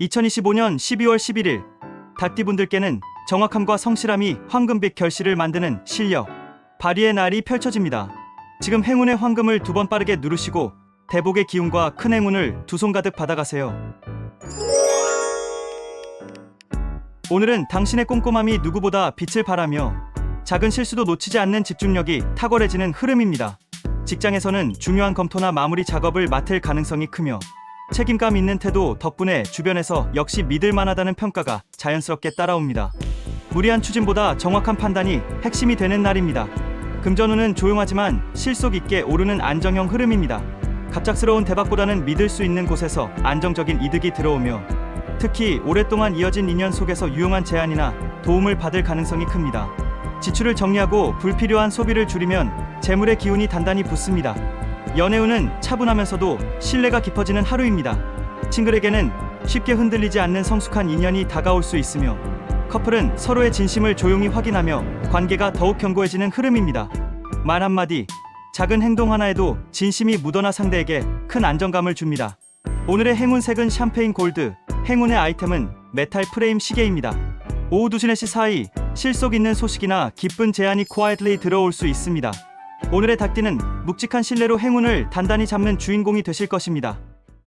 2025년 12월 11일 닭띠분들께는 정확함과 성실함이 황금빛 결실을 만드는 실력, 발휘의 날이 펼쳐집니다. 지금 행운의 황금을 두 번 빠르게 누르시고 대복의 기운과 큰 행운을 두 손 가득 받아가세요. 오늘은 당신의 꼼꼼함이 누구보다 빛을 발하며 작은 실수도 놓치지 않는 집중력이 탁월해지는 흐름입니다. 직장에서는 중요한 검토나 마무리 작업을 맡을 가능성이 크며 책임감 있는 태도 덕분에 주변에서 역시 믿을 만하다는 평가가 자연스럽게 따라옵니다. 무리한 추진보다 정확한 판단이 핵심이 되는 날입니다. 금전운은 조용하지만 실속 있게 오르는 안정형 흐름입니다. 갑작스러운 대박보다는 믿을 수 있는 곳에서 안정적인 이득이 들어오며 특히 오랫동안 이어진 인연 속에서 유용한 제안이나 도움을 받을 가능성이 큽니다. 지출을 정리하고 불필요한 소비를 줄이면 재물의 기운이 단단히 붙습니다. 연애운은 차분하면서도 신뢰가 깊어지는 하루입니다. 친구에게는 쉽게 흔들리지 않는 성숙한 인연이 다가올 수 있으며 커플은 서로의 진심을 조용히 확인하며 관계가 더욱 견고해지는 흐름입니다. 말 한마디, 작은 행동 하나에도 진심이 묻어나 상대에게 큰 안정감을 줍니다. 오늘의 행운색은 샴페인 골드, 행운의 아이템은 메탈 프레임 시계입니다. 오후 2시 4시 사이 실속 있는 소식이나 기쁜 제안이 quietly 들어올 수 있습니다. 오늘의 닭띠는 묵직한 신뢰로 행운을 단단히 잡는 주인공이 되실 것입니다.